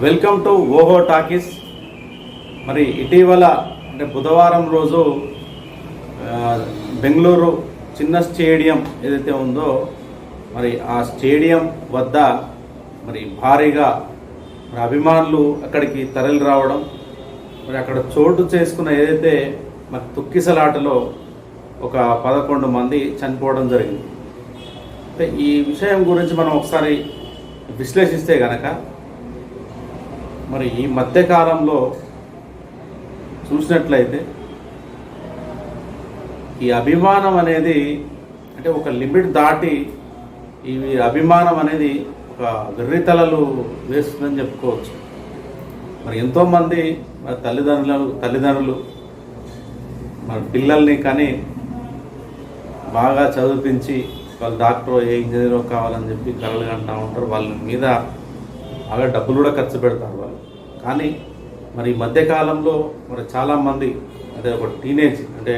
Welcome to ఓహో talkies. మరి ఇటీవల అంటే బుధవారం రోజు బెంగళూరు చిన్న స్టేడియం ఏదైతే ఉందో మరి ఆ స్టేడియం వద్ద మరి భారీగా మరి అభిమానులు అక్కడికి తరలి రావడం మరి అక్కడ చోటు చేసుకున్న ఏదైతే మరి తొక్కిసలాటలో ఒక పదకొండు మంది చనిపోవడం జరిగింది. అంటే ఈ విషయం గురించి మనం ఒకసారి విశ్లేషిస్తే కనుక మరి ఈ మధ్యకాలంలో చూసినట్లయితే ఈ అభిమానం అనేది అంటే ఒక లిమిట్ దాటి ఈ అభిమానం అనేది ఒక వెర్రితలలు వేస్తుందని చెప్పుకోవచ్చు. మరి ఎంతోమంది మరి తల్లిదండ్రులు తల్లిదండ్రులు మరి పిల్లల్ని కానీ బాగా చదివించి వాళ్ళు డాక్టర్ ఏ ఇంజనీరో కావాలని చెప్పి కలలు కంటూ ఉంటారు. వాళ్ళ మీద బాగా డబ్బులు కూడా ఖర్చు పెడతారు. కానీ మరి ఈ మధ్యకాలంలో మరి చాలామంది అదే ఒక టీనేజ్ అంటే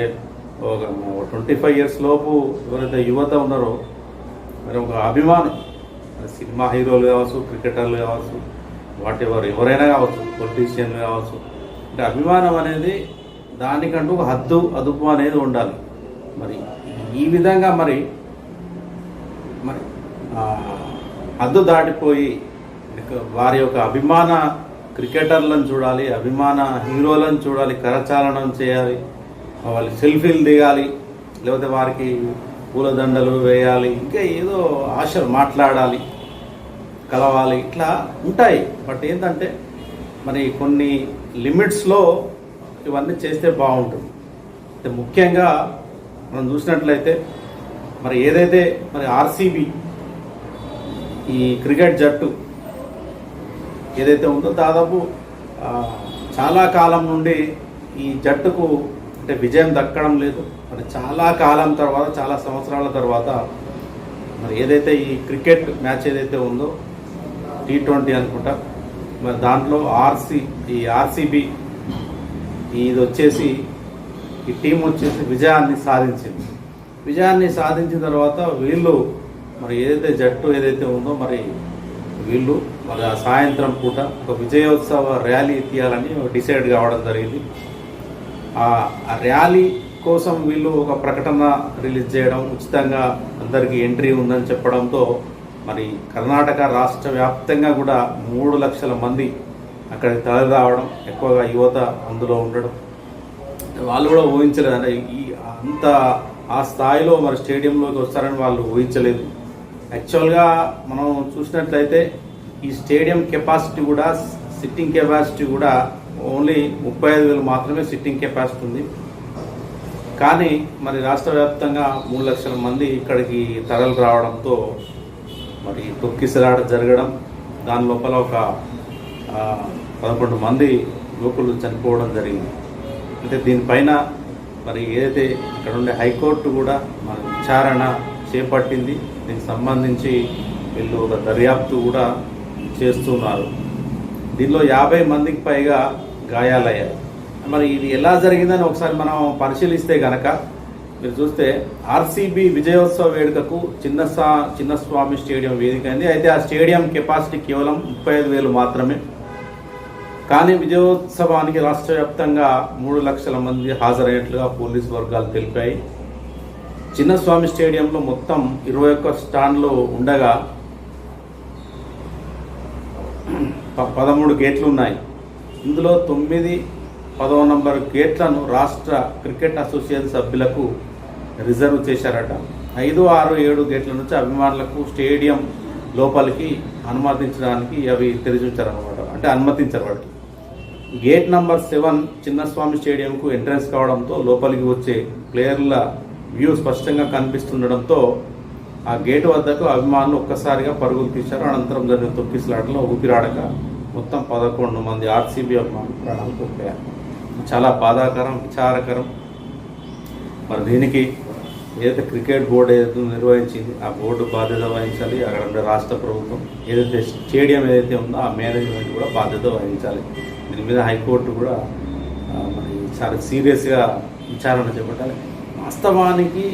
ఒక ట్వంటీ ఫైవ్ ఇయర్స్ లోపు ఎవరైతే యువత ఉన్నారో మరి ఒక అభిమానం సినిమా హీరోలు కావచ్చు క్రికెటర్లు కావచ్చు వాటి ఎవరు ఎవరైనా కావచ్చు పొలిటీషియన్లు కావచ్చు అంటే అభిమానం అనేది దానికంటూ ఒక హద్దు అదుపు అనేది ఉండాలి. మరి ఈ విధంగా మరి మరి హద్దు దాటిపోయి వారి యొక్క అభిమాన క్రికెటర్లను చూడాలి అభిమాన హీరోలను చూడాలి కరచాలనం చేయాలి వాళ్ళు సెల్ఫీలు దిగాలి లేకపోతే వారికి పూలదండలు వేయాలి ఇంకా ఏదో ఆశలు మాట్లాడాలి కలవాలి ఇట్లా ఉంటాయి. బట్ ఏంటంటే మరి కొన్ని లిమిట్స్లో ఇవన్నీ చేస్తే బాగుంటుంది. ముఖ్యంగా మనం చూసినట్లయితే మరి ఏదైతే మరి ఆర్సీబీ ఈ క్రికెట్ జట్టు ఏదైతే ఉందో దాదాపు చాలా కాలం నుండి ఈ జట్టుకు అంటే విజయం దక్కడం లేదు. మరి చాలా కాలం తర్వాత చాలా సంవత్సరాల తర్వాత మరి ఏదైతే ఈ క్రికెట్ మ్యాచ్ ఏదైతే ఉందో టీ ట్వంటీ అనుకుంటా మరి దాంట్లో ఆర్సీ ఈ ఆర్సీబీ ఇది వచ్చేసి ఈ టీం వచ్చేసి విజయాన్ని సాధించింది. విజయాన్ని సాధించిన తర్వాత వీళ్ళు మరి ఏదైతే జట్టు ఏదైతే ఉందో మరి వీళ్ళు మరి సాయంత్రం పూట ఒక విజయోత్సవ ర్యాలీ తీయాలని డిసైడ్ కావడం జరిగింది. ఆ ఆ ర్యాలీ కోసం వీళ్ళు ఒక ప్రకటన రిలీజ్ చేయడం ఉచితంగా అందరికీ ఎంట్రీ ఉందని చెప్పడంతో మరి కర్ణాటక రాష్ట్ర వ్యాప్తంగా కూడా మూడు లక్షల మంది అక్కడికి తరలి రావడం ఎక్కువగా యువత అందులో ఉండడం. వాళ్ళు కూడా ఊహించలేదు అంటే ఈ అంత ఆ స్థాయిలో మరి స్టేడియంలోకి వస్తారని వాళ్ళు ఊహించలేదు. యాక్చువల్గా మనం చూసినట్లయితే ఈ స్టేడియం కెపాసిటీ కూడా సిట్టింగ్ కెపాసిటీ కూడా ఓన్లీ ముప్పై ఐదు వేలు మాత్రమే సిట్టింగ్ కెపాసిటీ ఉంది. కానీ మరి రాష్ట్ర వ్యాప్తంగా మూడు లక్షల మంది ఇక్కడికి తరలి రావడంతో మరి తొక్కిసలాట జరగడం దాని లోపల ఒక పదకొండు మంది యువకులు చనిపోవడం జరిగింది. అంటే దీనిపైన మరి ఏదైతే ఇక్కడ ఉండే హైకోర్టు కూడా మన విచారణ చేపట్టింది దీనికి సంబంధించి వీళ్ళు ఒక దర్యాప్తు కూడా చేస్తున్నారు. దీనిలో యాభై మందికి పైగా గాయాలయ్యాయి మరి ఇది ఎలా జరిగిందని ఒకసారి మనం పరిశీలిస్తే గనక మీరు చూస్తే ఆర్సీబీ విజయోత్సవ వేడుకకు చిన్న సా- చిన్నస్వామి స్టేడియం వేదిక అయింది అయితే ఆ స్టేడియం కెపాసిటీ కేవలం ముప్పై ఐదు వేలు మాత్రమే. కానీ విజయోత్సవానికి రాష్ట్ర వ్యాప్తంగా మూడు లక్షల మంది హాజరైనట్లుగా పోలీసు వర్గాలు తెలిపాయి. చిన్నస్వామి స్టేడియంలో మొత్తం ఇరవై ఒక్క స్టాండ్లు ఉండగా పదమూడు గేట్లు ఉన్నాయి. ఇందులో తొమ్మిది పదవ నంబర్ గేట్లను రాష్ట్ర క్రికెట్ అసోసియేషన్ సభ్యులకు రిజర్వ్ చేశారట. ఐదు ఆరు ఏడు గేట్ల నుంచి అభిమానులకు స్టేడియం లోపలికి అనుమతించడానికి అవి తెరిచి ఉంచారన్నమాట అంటే అనుమతించారు వాటికి. గేట్ నంబర్ సెవెన్ చిన్నస్వామి స్టేడియంకు ఎంట్రన్స్ కావడంతో లోపలికి వచ్చే ప్లేయర్ల వ్యూ స్పష్టంగా కనిపిస్తుండడంతో ఆ గేటు వద్దకు అభిమానులు ఒక్కసారిగా పరుగులు తీశారు. అనంతరం జరిగిన తొక్కిసలాటలో ఊపిరాడక మొత్తం పదకొండు మంది ఆర్సీబీ ప్రాణాలు కోల్పోయారు. చాలా బాధాకరం విచారకరం. మరి దీనికి ఏదైతే క్రికెట్ బోర్డు ఏదైతే నిర్వహించింది ఆ బోర్డు బాధ్యత వహించాలి. అక్కడ ఉండే రాష్ట్ర ప్రభుత్వం ఏదైతే స్టేడియం ఏదైతే ఉందో ఆ మేనేజ్మెంట్ కూడా బాధ్యత వహించాలి. దీని మీద హైకోర్టు కూడా మరి చాలా సీరియస్గా విచారణ చేపట్టాలి. వాస్తవానికి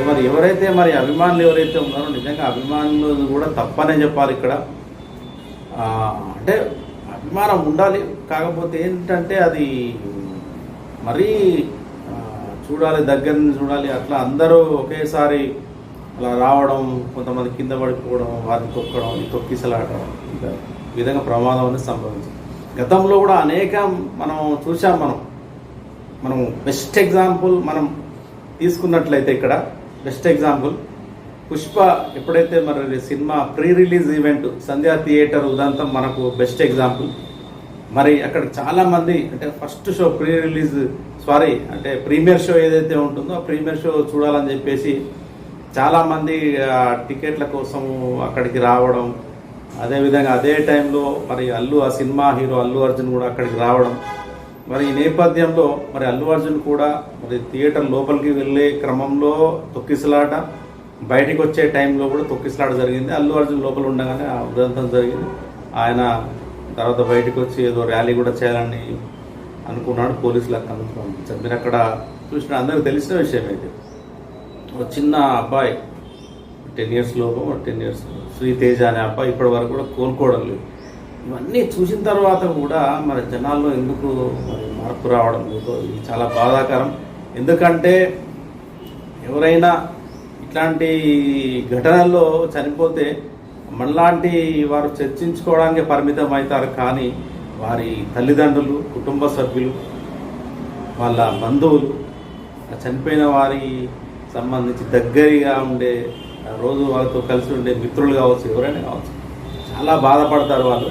ఎవరు ఎవరైతే మరి అభిమానులు ఎవరైతే ఉన్నారో నిజంగా అభిమానులు కూడా తప్పనే చెప్పాలి ఇక్కడ. అంటే అభిమానం ఉండాలి. కాకపోతే ఏంటంటే అది మరీ చూడాలి దగ్గర నుంచి చూడాలి. అట్లా అందరూ ఒకేసారి అలా రావడం కొంతమంది కింద పడిపోవడం వారిని తొక్కడం తొక్కిసలాడడం ఈ విధంగా ప్రమాదం అనేది సంభవించింది. గతంలో కూడా అనేక మనం చూసాం మనం. మనం బెస్ట్ ఎగ్జాంపుల్ మనం తీసుకున్నట్లయితే ఇక్కడ బెస్ట్ ఎగ్జాంపుల్ పుష్ప ఎప్పుడైతే మరి cinema pre release event Sandhya theatre ఉదంతం మనకు బెస్ట్ ఎగ్జాంపుల్ మరి అక్కడ చాలామంది అంటే first show pre release sorry అంటే ప్రీమియర్ షో ఏదైతే ఉంటుందో ఆ ప్రీమియర్ షో చూడాలని చెప్పేసి చాలామంది టికెట్ల కోసం అక్కడికి రావడం. అదేవిధంగా అదే టైంలో మరి అల్లు ఆ సినిమా హీరో అల్లు అర్జున్ కూడా అక్కడికి రావడం. మరి ఈ నేపథ్యంలో మరి అల్లు అర్జున్ కూడా మరి థియేటర్ లోపలికి వెళ్ళే క్రమంలో తొక్కిసలాట బయటికి వచ్చే టైంలో కూడా తొక్కిసలాట జరిగింది. అల్లు అర్జున్ లోపల ఉండగానే ఆ ఉదంతం జరిగింది. ఆయన తర్వాత బయటకు వచ్చి ఏదో ర్యాలీ కూడా చేయాలని అనుకున్నాడు. పోలీసులు అక్కడ మీరు అక్కడ చూసిన అందరికి తెలిసిన విషయం ఇది. ఒక చిన్న అబ్బాయి టెన్ ఇయర్స్ లోపం టెన్ ఇయర్స్ శ్రీతేజ అనే అబ్బాయి ఇప్పటి వరకు కూడా కోలుకోవడం లేదు. ఇవన్నీ చూసిన తర్వాత కూడా మరి జనాల్లో ఎందుకు మరి మార్పు రావడం లేదు ఇది చాలా బాధాకరం. ఎందుకంటే ఎవరైనా ఇట్లాంటి ఘటనల్లో చనిపోతే మనలాంటి వారు చర్చించుకోవడానికి పరిమితం అవుతారు కానీ వారి తల్లిదండ్రులు కుటుంబ సభ్యులు వాళ్ళ బంధువులు చనిపోయిన వారి సంబంధించి దగ్గరగా ఉండే ఆ రోజు వాళ్ళతో కలిసి ఉండే మిత్రులు కావచ్చు ఎవరైనా కావచ్చు చాలా బాధపడతారు వాళ్ళు.